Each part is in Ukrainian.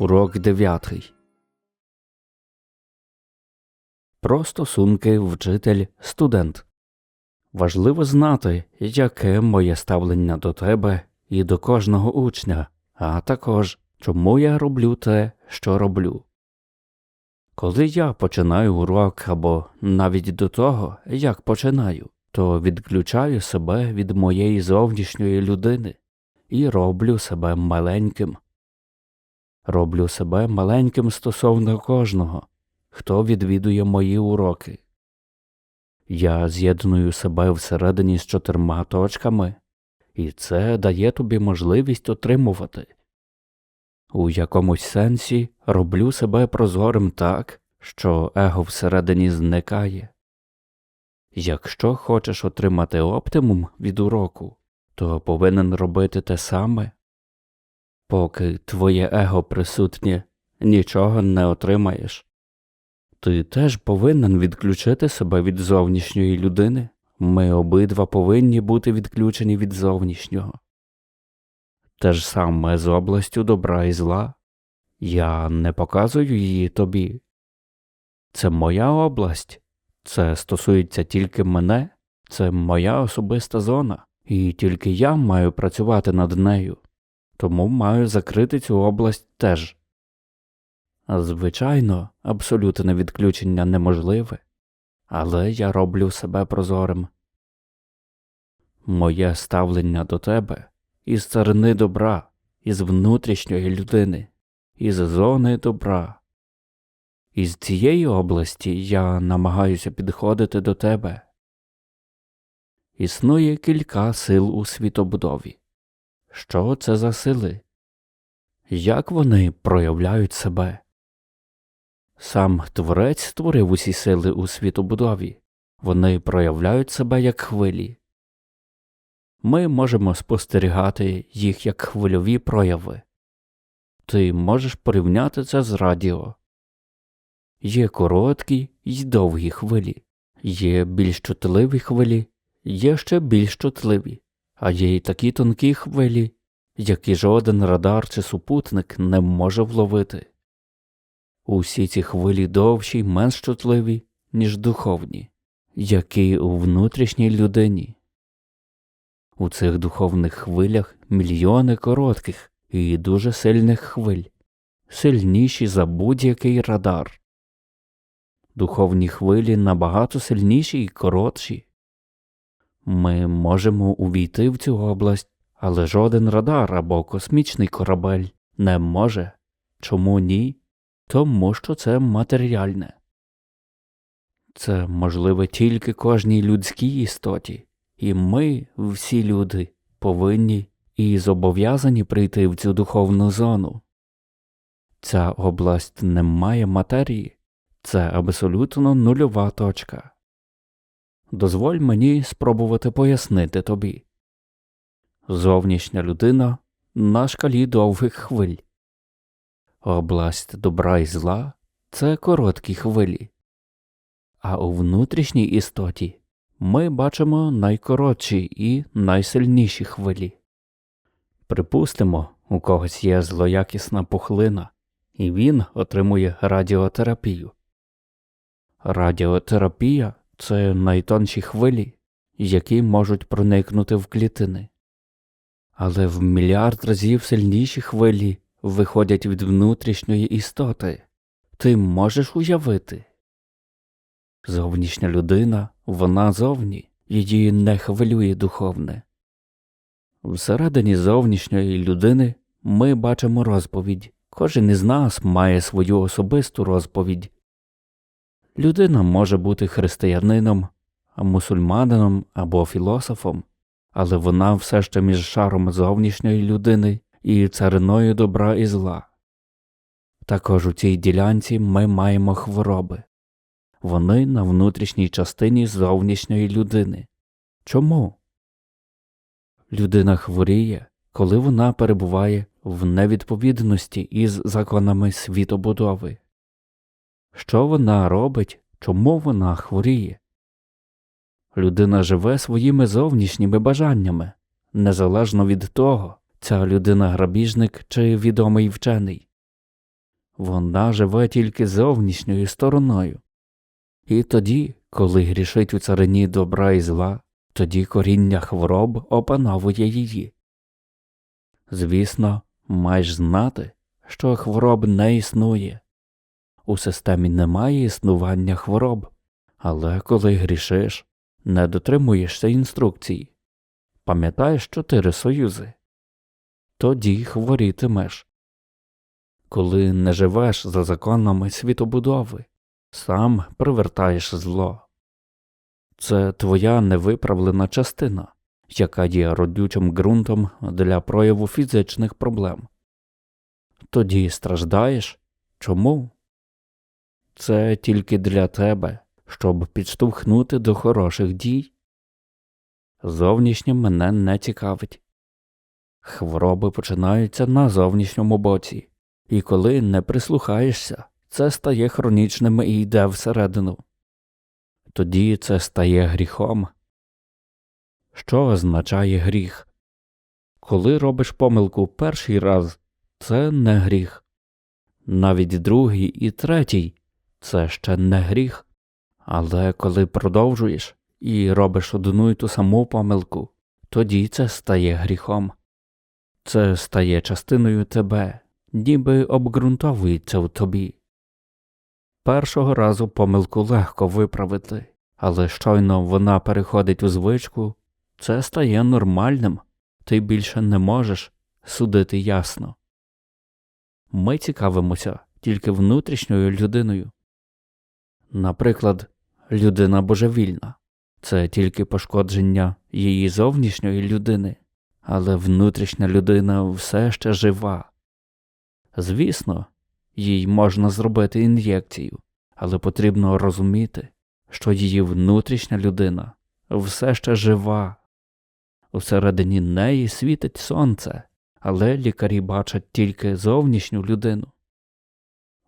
Урок 9. Про стосунки вчитель студент. Важливо знати, яке моє ставлення до тебе і до кожного учня, а також чому я роблю те, що роблю. Коли я починаю урок або навіть до того, як починаю, то відключаю себе від моєї зовнішньої людини і роблю себе маленьким. Роблю себе маленьким стосовно кожного, хто відвідує мої уроки. Я з'єдную себе всередині з чотирма точками, і це дає тобі можливість отримувати. У якомусь сенсі роблю себе прозорим так, що его всередині зникає. Якщо хочеш отримати оптимум від уроку, то повинен робити те саме. Поки твоє его присутнє, нічого не отримаєш. Ти теж повинен відключити себе від зовнішньої людини. Ми обидва повинні бути відключені від зовнішнього. Те ж саме з областю добра і зла. Я не показую її тобі. Це моя область, це стосується тільки мене, це моя особиста зона, і тільки я маю працювати над нею, тому маю закрити цю область теж. Звичайно, абсолютне відключення неможливе, але я роблю себе прозорим. Моє ставлення до тебе із царини добра, із внутрішньої людини, із зони добра. Із цієї області я намагаюся підходити до тебе. Існує кілька сил у світобудові. Що це за сили? Як вони проявляють себе? Сам творець створив усі сили у світобудові, вони проявляють себе як хвилі. Ми можемо спостерігати їх як хвильові прояви. Ти можеш порівняти це з радіо. Є короткі й довгі хвилі, є більш чутливі хвилі, є ще більш чутливі, а є й такі тонкі хвилі, які жоден радар чи супутник не може вловити. Усі ці хвилі довші й менш чутливі, ніж духовні, які у внутрішній людині. У цих духовних хвилях мільйони коротких і дуже сильних хвиль, сильніші за будь-який радар. Духовні хвилі набагато сильніші і коротші. Ми можемо увійти в цю область, але жоден радар або космічний корабель не може. Чому ні? Тому що це матеріальне. Це можливе тільки кожній людській істоті, і ми, всі люди, повинні і зобов'язані прийти в цю духовну зону. Ця область не має матерії, це абсолютно нульова точка. Дозволь мені спробувати пояснити тобі. Зовнішня людина на шкалі довгих хвиль. Область добра і зла це короткі хвилі, а у внутрішній істоті ми бачимо найкоротші і найсильніші хвилі. Припустимо, у когось є злоякісна пухлина, і він отримує радіотерапію. Радіотерапія це найтонші хвилі, які можуть проникнути в клітини, але в мільярд разів сильніші хвилі виходять від внутрішньої істоти. Ти можеш уявити. Зовнішня людина, вона зовні, її не хвилює духовне. Всередині зовнішньої людини ми бачимо розповідь. Кожен із нас має свою особисту розповідь. Людина може бути християнином, мусульманином або філософом, але вона все ще між шаром зовнішньої людини і цариною добра і зла. Також у цій ділянці ми маємо хвороби вони на внутрішній частині зовнішньої людини. Чому? Людина хворіє, коли вона перебуває в невідповідності із законами світобудови. Що вона робить, чому вона хворіє? Людина живе своїми зовнішніми бажаннями, незалежно від того, ця людина грабіжник чи відомий вчений. вона живе тільки зовнішньою стороною. І тоді, коли грішить у царині добра і зла, тоді коріння хвороб опановує її. Звісно, маєш знати, що хвороб не існує. У системі немає існування хвороб, але коли грішиш, не дотримуєшся інструкцій. Пам'ятаєш чотири союзи? Тоді хворітимеш. Коли не живеш за законами світобудови, сам привертаєш зло. Це твоя невиправлена частина, яка є родючим ґрунтом для прояву фізичних проблем. Тоді страждаєш? Чому? Це тільки для тебе, щоб підштовхнути до хороших дій. Зовнішнє мене не цікавить. Хвороби починаються на зовнішньому боці, і коли не прислухаєшся, це стає хронічним і йде всередину. Тоді це стає гріхом. Що означає гріх? Коли робиш помилку перший раз, це не гріх. Навіть другий і третій це ще не гріх. Але коли продовжуєш і робиш одну й ту саму помилку, тоді це стає гріхом. Це стає частиною тебе, ніби обґрунтовується в тобі. Першого разу помилку легко виправити, але щойно вона переходить у звичку, це стає нормальним, ти більше не можеш судити ясно. Ми цікавимося тільки внутрішньою людиною. Наприклад, людина божевільна це тільки пошкодження її зовнішньої людини, але внутрішня людина все ще жива. Звісно, їй можна зробити ін'єкцію, але потрібно розуміти, що її внутрішня людина все ще жива. Усередині неї світить сонце, але лікарі бачать тільки зовнішню людину.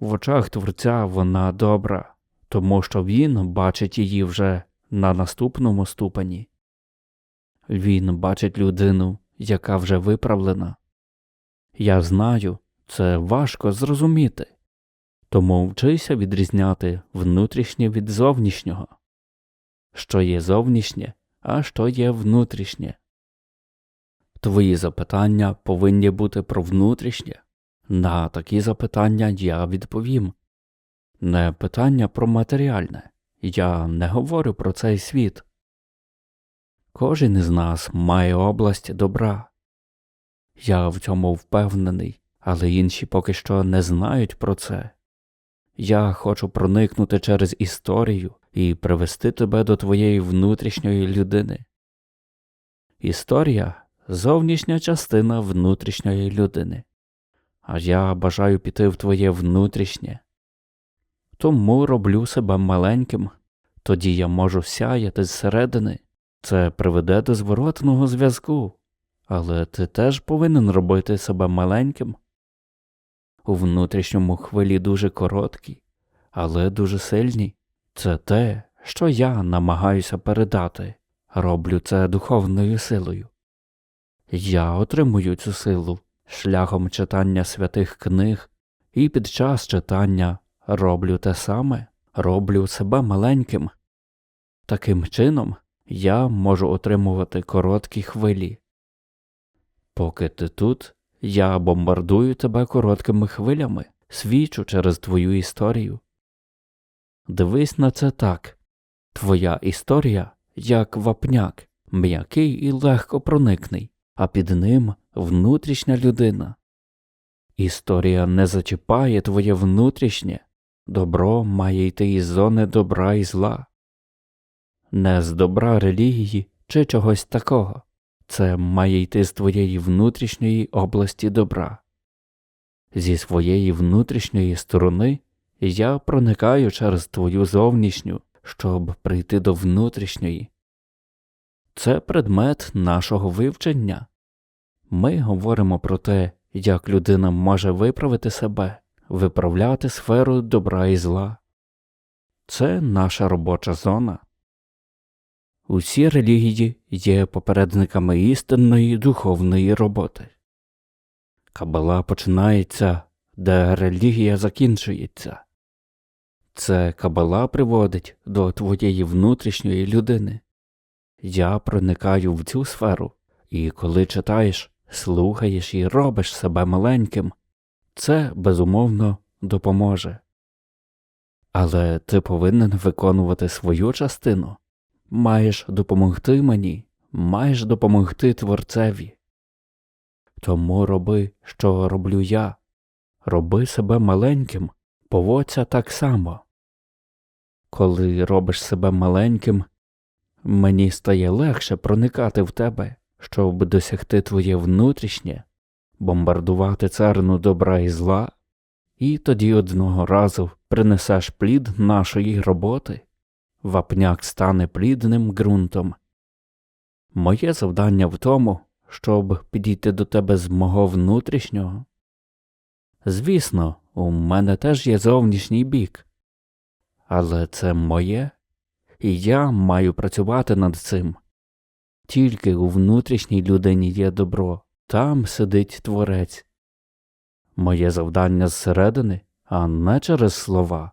В очах творця вона добра, тому що він бачить її вже на наступному ступені. Він бачить людину, яка вже виправлена. Я знаю, це важко зрозуміти, тому вчися відрізняти внутрішнє від зовнішнього, що є зовнішнє, а що є внутрішнє. Твої запитання повинні бути про внутрішнє. На такі запитання я відповім. Не питання про матеріальне, я не говорю про цей світ. Кожен із нас має область добра. Я в цьому впевнений, але інші поки що не знають про це. Я хочу проникнути через історію і привести тебе до твоєї внутрішньої людини. Історія зовнішня частина внутрішньої людини, а я бажаю піти в твоє внутрішнє. Тому роблю себе маленьким, тоді я можу сяяти зсередини. Це приведе до зворотного зв'язку, але ти теж повинен робити себе маленьким. У внутрішньому хвилі дуже короткі, але дуже сильні. Це те, що я намагаюся передати, роблю це духовною силою. Я отримую цю силу шляхом читання святих книг і під час читання роблю те саме, роблю себе маленьким. Таким чином я можу отримувати короткі хвилі. Поки ти тут, я бомбардую тебе короткими хвилями, свічу через твою історію. Дивись на це так твоя історія як вапняк, м'який і легко проникний, а під ним внутрішня людина. Історія не зачіпає твоє внутрішнє, добро має йти із зони добра і зла, не з добра релігії чи чогось такого. Це має йти з твоєї внутрішньої області добра. Зі своєї внутрішньої сторони я проникаю через твою зовнішню, щоб прийти до внутрішньої. Це предмет нашого вивчення. Ми говоримо про те, як людина може виправити себе, виправляти сферу добра і зла. Це наша робоча зона. Усі релігії є попередниками істинної духовної роботи. Кабала починається де релігія закінчується. Це кабала приводить до твоєї внутрішньої людини. Я проникаю в цю сферу, і коли читаєш, слухаєш і робиш себе маленьким, це безумовно допоможе. Але ти повинен виконувати свою частину, маєш допомогти мені, маєш допомогти творцеві. Тому роби, що роблю я, роби себе маленьким, поводься так само. Коли робиш себе маленьким, мені стає легше проникати в тебе, щоб досягти твоє внутрішнє, бомбардувати царину добра і зла, і тоді одного разу принесеш плід нашої роботи, вапняк стане плідним ґрунтом. Моє завдання в тому, щоб підійти до тебе з мого внутрішнього. Звісно, у мене теж є зовнішній бік, але це моє, і я маю працювати над цим. Тільки у внутрішній людині є добро, там сидить творець. Моє завдання зсередини, а не через слова.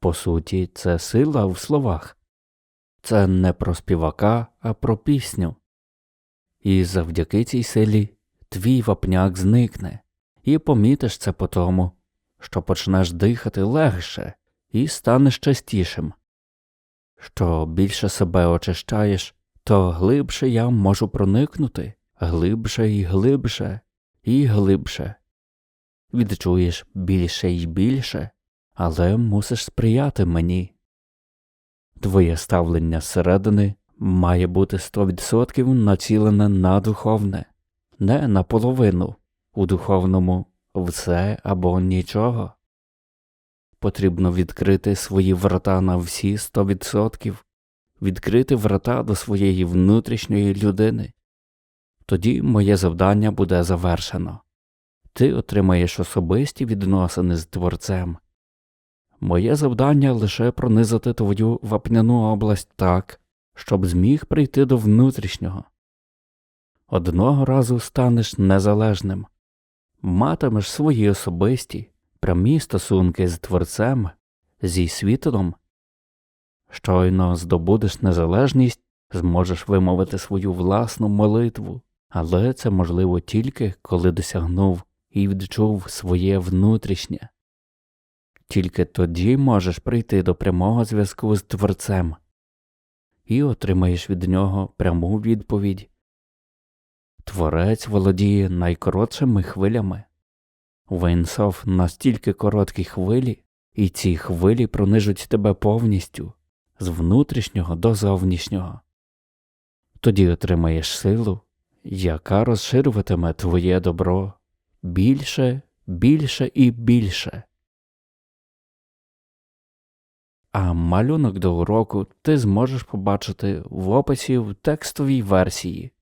По суті, це сила в словах. Це не про співака, а про пісню. І завдяки цій силі твій вапняк зникне, і помітиш це по тому, що почнеш дихати легше і станеш частішим. Що більше себе очищаєш, то глибше я можу проникнути, глибше і глибше, і глибше. Відчуєш більше і більше, але мусиш сприяти мені. Твоє ставлення зсередини має бути 100% націлене на духовне, не наполовину, у духовному все або нічого. Потрібно відкрити свої врата на всі 100%, відкрити врата до своєї внутрішньої людини. Тоді моє завдання буде завершено. Ти отримаєш особисті відносини з творцем. Моє завдання лише пронизати твою вапняну область так, щоб зміг прийти до внутрішнього. Одного разу станеш незалежним, матимеш свої особисті, прямі стосунки з творцем, зі світлом. Щойно здобудеш незалежність, зможеш вимовити свою власну молитву, але це можливо тільки коли досягнув і відчув своє внутрішнє. Тільки тоді можеш прийти до прямого зв'язку з творцем і отримаєш від нього пряму відповідь. Творець володіє найкоротшими хвилями. Вейнсов настільки короткі хвилі, і ці хвилі пронижуть тебе повністю з внутрішнього до зовнішнього. Тоді отримаєш силу, яка розширюватиме твоє добро більше, більше і більше. А малюнок до уроку ти зможеш побачити в описі в текстовій версії.